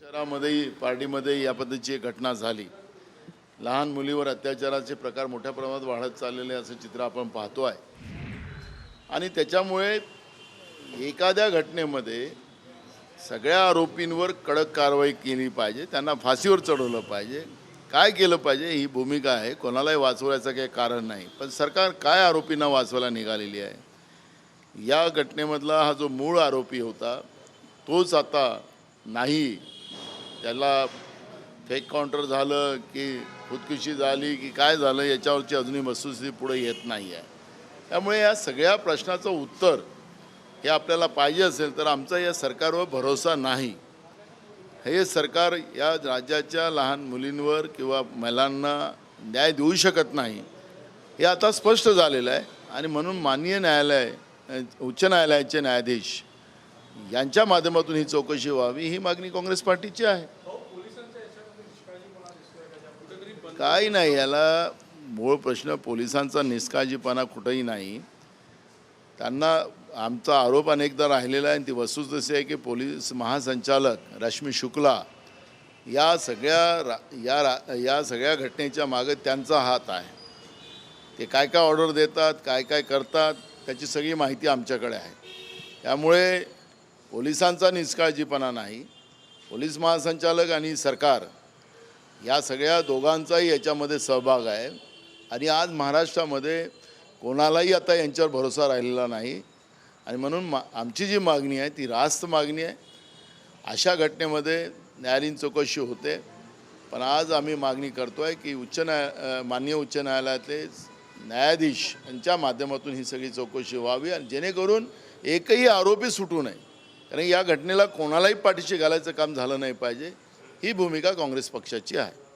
शहरामध्येही पार्टीमध्ये या पद्धतीची एक घटना झाली. लहान मुलीवर अत्याचाराचे प्रकार मोठ्या प्रमाणात वाढत चाललेले असं चित्र आपण पाहतो आहे. आणि त्याच्यामुळे एखाद्या घटनेमध्ये सगळ्या आरोपींवर कडक कारवाई केली पाहिजे त्यांना फाशीवर चढवलं पाहिजे. काय केलं पाहिजे ही भूमिका आहे कोणालाही वाचवायचं काही कारण नाही. पण सरकार काय आरोपींना वाचवायला निघालेली आहे? या घटनेमधला हा जो मूळ आरोपी होता तोच आता नाही त्याला फेक काउंटर झालं की खुदकुशी झाली की काय झालं याच्यावरची अजूनही वस्तुस्थिती पुढे येत नाही आहे त्यामुळे या सगळ्या प्रश्नाचं उत्तर हे आपल्याला पाहिजे असेल तर आमचा या सरकारवर भरोसा नाही. हे सरकार या राज्याच्या लहान मुलींवर किंवा महिलांना न्याय देऊ शकत नाही हे आता स्पष्ट झालेलं आहे. आणि म्हणून माननीय न्यायालय उच्च न्यायालयाचे न्यायाधीश यांच्या माध्यमातून ही चौकशी व्हावी ही मागणी काँग्रेस पार्टीची आहे. काही नाही याला मूळ प्रश्न पोलिसांचा निष्काळजीपणा कुठंही नाही. त्यांना आमचा आरोप अनेकदा राहिलेला आहे आणि ती वस्तुस्थिती आहे की पोलीस महासंचालक रश्मी शुक्ला या सगळ्या रा या रा या सगळ्या घटनेच्या मागे त्यांचा हात आहे. ते काय काय ऑर्डर देतात काय काय करतात त्याची सगळी माहिती आमच्याकडे आहे. त्यामुळे पोलिसांचा निष्काळजीपणा नाही पोलीस महासंचालक आणि सरकार या सगळ्या दोघांचाही याच्यामध्ये सहभाग आहे. आणि आज महाराष्ट्रामध्ये कोणालाही आता यांच्यावर भरोसा राहिलेला नाही. आणि म्हणून मा आमची जी मागणी आहे ती रास्त मागणी आहे. अशा घटनेमध्ये न्यायालयीन चौकशी होते. पण आज आम्ही मागणी करतो आहे की उच्च न्याय माननीय उच्च न्यायालयातले न्यायाधीश यांच्या माध्यमातून ही सगळी चौकशी व्हावी. आणि जेणेकरून एकही आरोपी सुटू नये. कारण या घटनेला कोणालाही पाठीशी घालायचं काम झालं नाही पाहिजे. ही भूमिका काँग्रेस पक्षाची आहे.